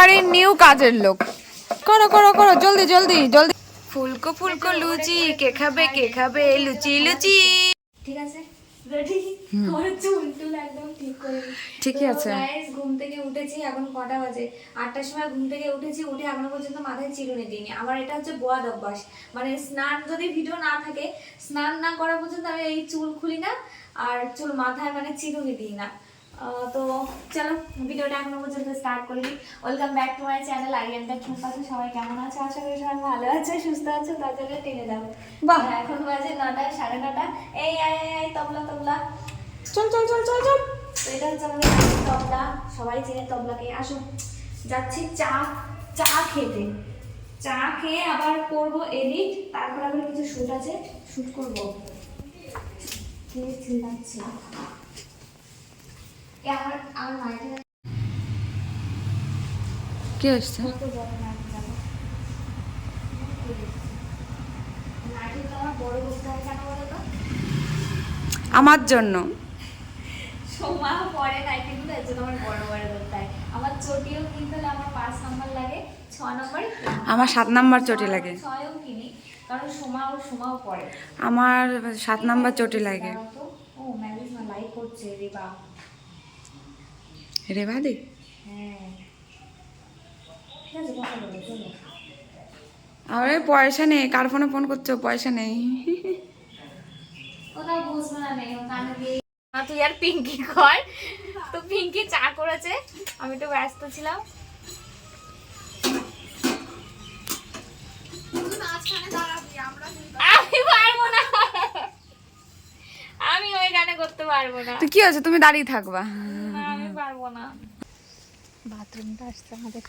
বাড়ির নিউ কাজের লোক। করো করো করো জলদি জলদি জলদি। ফুলকো ফুলকো লুচি কে খাবে কে খাবে লুচি লুচি। ঠিক আছে। ঠিকই আছে। ঘুম থেকে উঠেছি এখন কটা বাজে? আটটার সময় ঘুম থেকে উঠেছি উঠে এখনও পর্যন্ত মাথায় চিরুনি দিইনি। আমার এটা হচ্ছে বোয়াদ অভ্যাস। মানে স্নান যদি ভিডিও না থাকে স্নান না করা পর্যন্ত আমি এই চুল খুলি না আর চুল মাথায় মানে চিরুনি দিই না। তো চলো ভিডিওটা এখনও পর্যন্ত স্টার্ট করে দিই welcome back to my channel আরিয়ানটা ছোট আছে সবাই কেমন আছে? আশা করি সবাই ভালো আছে সুস্থ আছে তাদের টেনে যাব বাহ। আর এখন বাজে নটা সাড়ে নটা। এই আয় তবলা তবলা। চল চল চল চল চল। তো এটা হচ্ছে আমাদের তবলা। সবাই চেনে তবলাকে। আসো যাচ্ছি চা চা খেতে। চা খেয়ে আবার করব এডিট তারপর আবার কিছু শ্যুট আছে শ্যুট করব। চিল্লাচ্ছে এ আমার আমার নাইটি কি আমার জন্য। সোমা পরে নাইটিগুলো এর জন্য আমার বড় বড় করতে হয়। আমার চটিও কিনতে হলে আমার পাঁচ নাম্বার লাগে ছ নাম্বার আমার সাত নাম্বার চটি লাগে। ছয়ও কিনি কারণ সোমাও সোমাও পড়ে আমার সাত নাম্বার চটি লাগে। ও না লাইক করছে রে বা রে বাদি। ঠিক আছে কথা বলো চলো আরে পয়সা নেই কার ফোনে ফোন করছ? পয়সা নেই। তুই আর পিঙ্কি কর। তো পিঙ্কি চা করেছে আমি তো ব্যস্ত ছিলাম। আমি পারব না। আমি ওই গানে করতে পারব না। তো কি হচ্ছে তুমি দাঁড়িয়ে থাকবা। না, না বাথরুমটা আসছে আমাদের।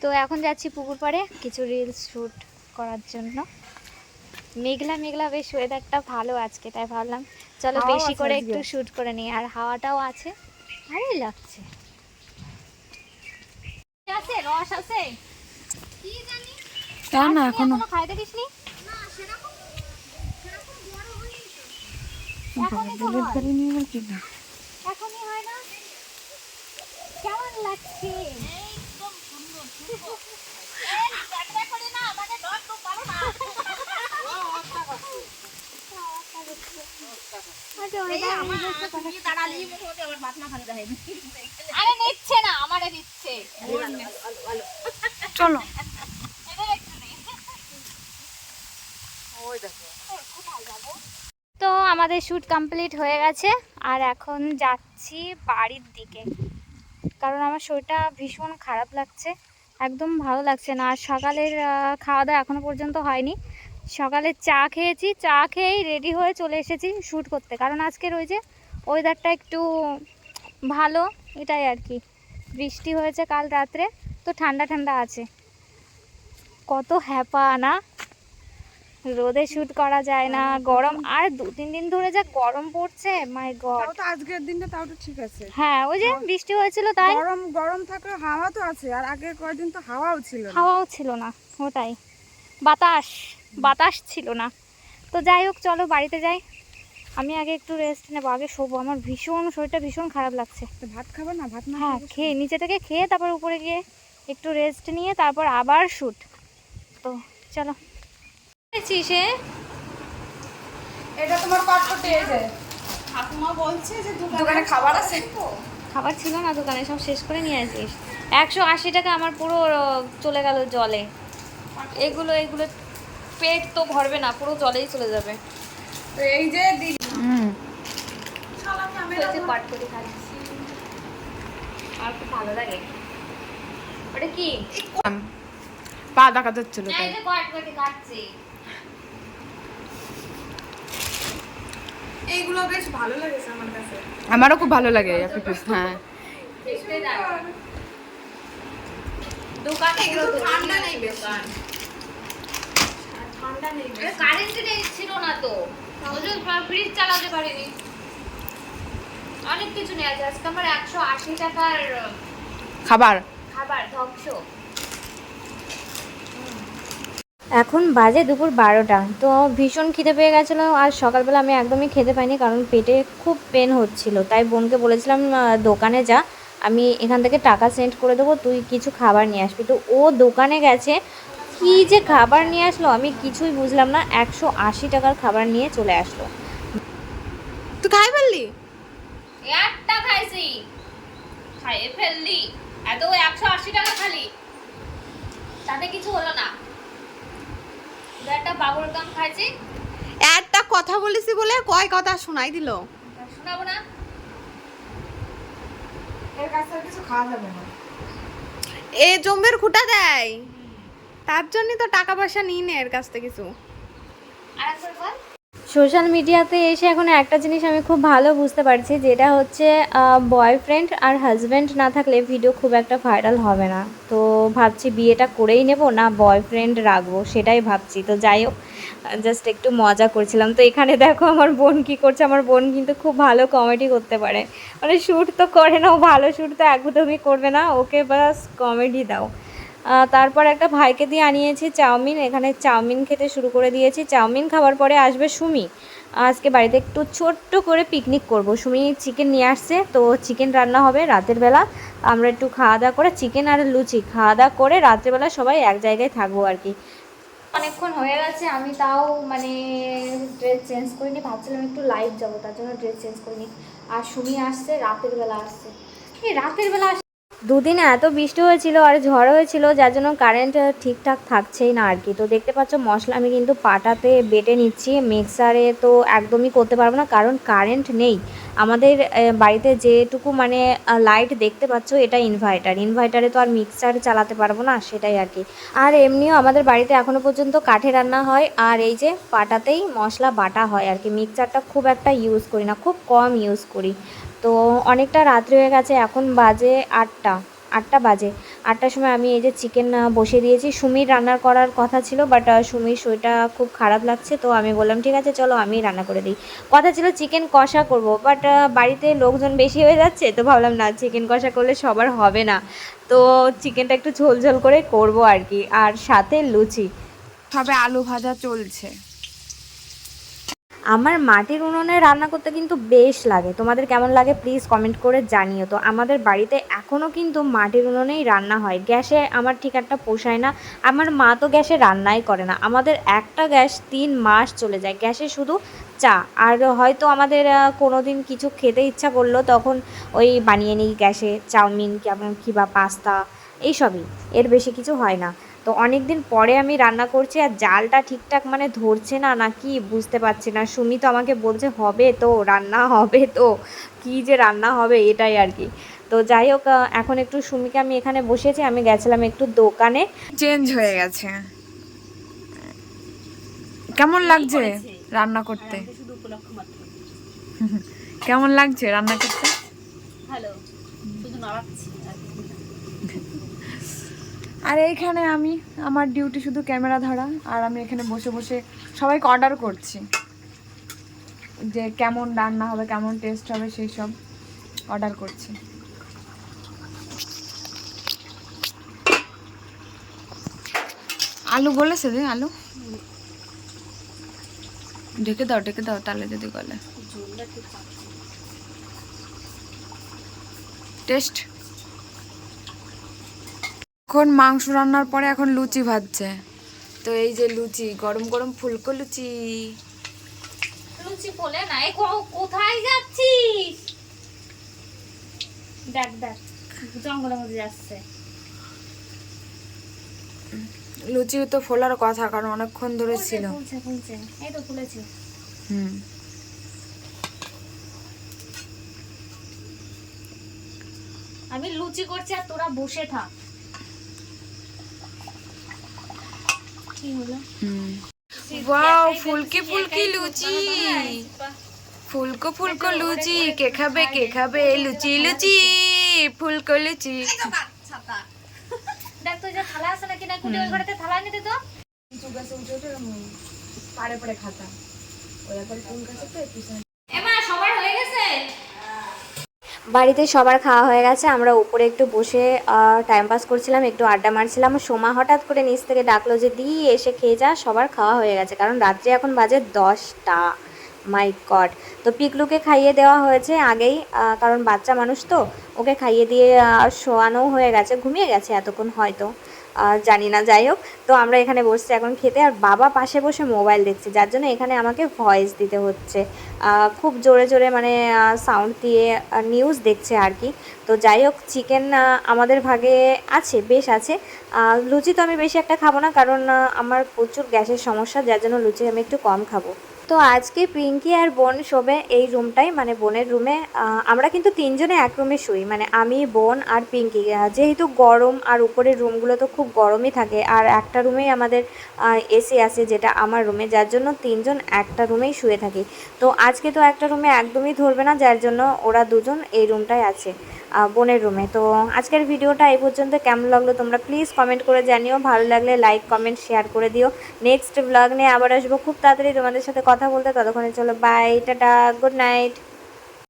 তো এখন যাচ্ছি পুকুর পাড়ে কিছু রিলস শ্যুট করার জন্য। মেঘলা মেঘলা বেশ ওয়েদারটা ভালো আজকে তাই ভাবলাম চলো বেশি করে একটু শ্যুট করে নিই। আর হাওয়াটাও আছে। ভালোই লাগছে। আছে? রস আছে? কি জানি? তা না এখনও। খাইতে দিসনি? এখনই তো। ডিলিট হয়। করে নিয়ে আবার কি না এখনই হয় না কেমন লাগছে। আরে নিচ্ছে না চলো। তো আমাদের শ্যুট কমপ্লিট হয়ে গেছে আর এখন যাচ্ছি বাড়ির দিকে। কারণ আমার শরীরটা ভীষণ খারাপ লাগছে, একদম ভালো লাগছে না। আর সকালের খাওয়া দাওয়া এখনও পর্যন্ত হয়নি। সকালে চা খেয়েছি, চা খেয়েই রেডি হয়ে চলে এসেছি শ্যুট করতে। কারণ আজকের ওই যে ওয়েদারটা একটু ভালো, এটাই আর কি। বৃষ্টি হয়েছে কাল রাত্রে, তো ঠান্ডা ঠান্ডা আছে। কত হ্যাপা না। রোদে শ্যুট করা যায় না গরম আর দু তিন দিন ধরে যা গরম পড়ছে মাই গড তাও তো আজকের দিনটা তাও তো ঠিক আছে। হ্যাঁ ওই যে বৃষ্টি হয়েছিল তাই। গরম গরম থাকলে হাওয়া তো আছে আর আগের কয়েকদিন তো হাওয়াও ছিল না। হাওয়াও ছিল না ওটাই। বাতাস বাতাস ছিল না। তো যাই হোক চলো বাড়িতে যাই। আমি আগে একটু রেস্ট নেব আগে শোবো। আমার ভীষণ শরীরটা ভীষণ খারাপ লাগছে। তো ভাত খাবে না? ভাত না হ্যাঁ খেয়ে খেয়ে নিচে থেকে খেয়ে তারপর উপরে গিয়ে একটু রেস্ট নিয়ে তারপর আবার শ্যুট তো চলো। সে এটা তোমার কটকটি এই ঠাকুমা বলছে যে দোকানে খাবার আছে? খাবার ছিল না দোকানে সব শেষ করে নিয়ে আসিস। একশো আশি টাকা আমার পুরো চলে গেল জলে। এগুলো এগুলো পেট তো ভরবে না পুরো জলেই চলে যাবে। তো এই যে দিদি হুম। হয়েছে পাট করে খাচ্ছি। আর খুব ভালো লাগে। ওটা কি? পা দেখা যাচ্ছিল তাই যে কট করে খাচ্ছি এইগুলো বেশ ভালো লেগেছে আমার কাছে। আমারও খুব ভালো লাগে হ্যাঁ। দোকানে এগুলো ঠান্ডা নেই দোকান। ঠান্ডা নেই কারেন্ট নেই ছিল না তো। ওই জন্য ফ্রিজ চালাতে পারিনি। অনেক কিছু নেই আছে আজকে আমার একশো আশি টাকার খাবার। খাবার ধ্বংস। এখন বাজে দুপুর বারোটা তো ভীষণ খিদে পেয়ে গেছিল আর সকালবেলা আমি একদমই খেতে পাইনি কারণ পেটে খুব পেন হচ্ছিল। তাই বোনকে বলেছিলাম দোকানে যা আমি এখান থেকে টাকা সেন্ড করে দেবো তুই কিছু খাবার নিয়ে আসবি। তো ও দোকানে গেছে কি যে খাবার নিয়ে আসলো আমি কিছুই বুঝলাম না একশো আশি টাকার খাবার নিয়ে চলে আসলো। তুই খাই ফেললি? একটা খাইছি। খাইয়ে ফেললি। এত একশো আশি টাকা খালি। তাতে কিছু হলো না। একটা বাবুর গাম খাইছি। একটা কথা বলেছি বলে কয় কথা শোনাই দিল? শোনাবো না। এর কাছে কিছু খাওয়া যাবে না। এ জম্বের খুঁটা দেয়। তার জন্য তো টাকা পয়সা নিই না এর কাছ থেকে কিছু। আর একবার বল। সোশ্যাল মিডিয়াতে এসে এখন একটা জিনিস আমি খুব ভালো বুঝতে পারছি, যেটা হচ্ছে বয়ফ্রেন্ড আর হাজব্যান্ড না থাকলে ভিডিও খুব একটা ভাইরাল হবে না। তো ভাবছি বিয়েটা করেই নেব, না বয়ফ্রেন্ড রাখব, সেটাই ভাবছি। তো যাই হোক জাস্ট একটু মজা করছিলাম। তো এখানে দেখো আমার বোন কি করছে, আমার বোন কিন্তু খুব ভালো কমেডি করতে পারে। মানে শ্যুট তো করে না, ও ভালো শ্যুট তো একদমই করবে না, ওকে বাস কমেডি দাও। তারপর একটা ভাইকে দিয়ে আনিয়েছি চাউমিন। এখানে চাউমিন খেতে শুরু করে দিয়েছি। চাউমিন খাওয়ার পরে আসবে সুমি। আজকে বাড়িতে একটু ছোট্ট করে পিকনিক করব। সুমি চিকেন নিয়ে আসছে, তো চিকেন রান্না হবে রাতের বেলা। আমরা একটু খাওয়া দাওয়া করে চিকেন আর লুচি খাওয়া দাওয়া করে রাতের বেলা সবাই এক জায়গায় থাকব আর কি। অনেকক্ষণ হয়ে গেছে, আমি তাও মানে ড্রেস চেঞ্জ করিনি, ভাবছিলাম একটু লাইভ যাব, তার জন্য ড্রেস চেঞ্জ করিনি। আর সুমি আসছে, রাতের বেলা আসছে। রাতের বেলা দুদিনে এত বৃষ্টি হয়েছিল আর ঝড় হয়েছিল, যার জন্য কারেন্ট ঠিকঠাক থাকছেই না আর কি। তো দেখতে পাচ্ছ, মশলা আমি কিন্তু পাটাতে বেটে নিচ্ছি মিক্সারে তো একদমই করতে পারব না, কারণ কারেন্ট নেই। আমাদের বাড়িতে যেটুকু মানে লাইট দেখতে পাচ্ছ, এটা ইনভার্টার ইনভার্টারে তো আর মিক্সার চালাতে পারব না, সেটাই আর কি। আর এমনিও আমাদের বাড়িতে এখনও পর্যন্ত কাঠে রান্না হয়, আর এই যে পাটাতেই মশলা বাটা হয় আর কি। মিক্সারটা খুব একটা ইউজ করি না, খুব কম ইউজ করি। তো অনেকটা রাত্রি হয়ে গেছে, এখন বাজে আটটা আটটা বাজে। আটটার সময় আমি এই যে চিকেন বসিয়ে দিয়েছি। সুমির রান্নার করার কথা ছিল বাট সুমির শরীরটা খুব খারাপ লাগছে, তো আমি বললাম, ঠিক আছে, চলো আমি রান্না করে দিই। কথা ছিল চিকেন কষা করব বাট বাড়িতে লোকজন বেশি হয়ে যাচ্ছে, তো ভাবলাম, না চিকেন কষা করলে সবার হবে না। তো চিকেনটা একটু ঝোল ঝোল করে করব আর কি, আর সাথে লুচি। তবে আলু ভাজা চলছে। আমার মাটির উনুনে রান্না করতে কিন্তু বেশ লাগে। তোমাদের কেমন লাগে প্লিজ কমেন্ট করে জানিও। তো আমাদের বাড়িতে এখনও কিন্তু মাটির উনুনেই রান্না হয়। গ্যাসে আমার ঠিক একটা পোষায় না। আমার মা তো গ্যাসে রান্নাই করে না। আমাদের একটা গ্যাস তিন মাস চলে যায়। গ্যাসে শুধু চা। আর হয়তো আমাদের কোনো দিন কিছু খেতে ইচ্ছা করল তখন ওই বানিয়ে নিই গ্যাসে। চাউমিন কেমন, কিংবা পাস্তা, এইসবই। এর বেশি কিছু হয় না। তো অনেক দিন পরে আমি রান্না করছি আর জালটা ঠিকঠাক মানে ধরছে না না কি বুঝতে পারছি না। সুমি তো আমাকে বলছে হবে তো রান্না হবে তো কি যে রান্না হবে এটাই আর কি। তো যাই হোক এখন একটু সুমিকে আমি এখানে বসেছি আমি গেছিলাম একটু দোকানে। চেঞ্জ হয়ে গেছে। কেমন লাগছে রান্না করতে? কেমন লাগছে রান্না করতে? ভালো। শুধু নাড়াচ্ছি আর এইখানে আমি আমার ডিউটি শুধু ক্যামেরা ধরা আর আমি এখানে বসে বসে সবাইকে অর্ডার করছি। যে কেমন রান্না হবে কেমন টেস্ট হবে সেই সব অর্ডার করছি। আলু গলেছে যে আলু? ঢেকে দাও ঢেকে দাও তাহলে যদি গলে। টেস্ট এখন মাংস রান্নার পরে এখন লুচি ভাজছে। তো এই যে লুচি গরম গরম ফুলকো লুচি। লুচি বলে না এই কোথায় যাচ্ছিস? দেখ দেখ জঙ্গলের মধ্যে যাচ্ছে। লুচি তো ফোলার কথা কারণ অনেকক্ষণ ধরে ছিল। ফুলছে ফুলছে। এই তো ফুলেছে। হুম। আমি লুচি করছি আর তোরা বসে থাক কি হলো হুম ওয়াও ফুলকি ফুলকি লুচি ফুলকো ফুলকো লুচি কে খাবে কে খাবে লুচি লুচি ফুলকো লুচি দেখ তো যে থালা আছে নাকি না কুটি ওই ঘরেতে থালা নিতে তো পাড়ে পাড়ে খাতা ওই একবার ফুল গাছে তো পিছনে এমা সবার হয়ে গেছে বাড়িতে সবার খাওয়া হয়ে গেছে, আমরা উপরে একটু বসে টাইম পাস করছিলাম, একটু আড্ডা মারছিলাম। সোমা হঠাৎ করে নিচ থেকে ডাকলো যে, দি, এসে খেয়ে যা, সবার খাওয়া হয়ে গেছে। কারণ রাত্রে এখন বাজে দশটা। মাই গড তো পিকলুকে খাইয়ে দেওয়া হয়েছে আগেই কারণ বাচ্চা মানুষ তো, ওকে খাইয়ে দিয়ে শোয়ানো হয়ে গেছে, ঘুমিয়ে গেছে এতক্ষণ হয়তো। জানি না, যাই হোক। তো আমরা এখানে বসছি এখন খেতে আর বাবা পাশে বসে মোবাইল দেখছে, যার জন্য এখানে আমাকে ভয়েস দিতে হচ্ছে। খুব জোরে জোরে মানে সাউন্ড দিয়ে নিউজ দেখছে আর কি। তো যাই হোক চিকেন আমাদের ভাগে আছে, বেশ আছে। লুচি তো আমি বেশি একটা খাব না, কারণ আমার প্রচুর গ্যাসের সমস্যা, যার জন্য লুচি আমি একটু কম খাব। তো আজকে পিঙ্কি আর বোন শোবে এই রুমটাই মানে বোনের রুমে। আমরা কিন্তু তিনজনে এক রুমে শুই মানে আমি, বোন আর পিঙ্কি। যেহেতু গরম আর উপরের রুমগুলো তো খুব গরমই থাকে, আর একটা রুমেই আমাদের এসি আছে যেটা আমার রুমে, যার জন্য তিনজন একটা রুমেই শুয়ে থাকি। তো আজকে তো একটা রুমে একদমই ধরবে না, যার জন্য ওরা দুজন এই রুমটায় আছে। বোনের রুমে তো আজকের ভিডিওটা এই পর্যন্ত। কেমন লাগল তোমরা প্লিজ কমেন্ট করে জানিও। ভালো লাগলে লাইক কমেন্ট শেয়ার করে দিও। নেক্সট ব্লগ নিয়ে আবার আসব। খুব তাড়াতাড়ি তোমাদের সাথে কথা বলতে। ততক্ষণে চলো বাই টাটা গুড নাইট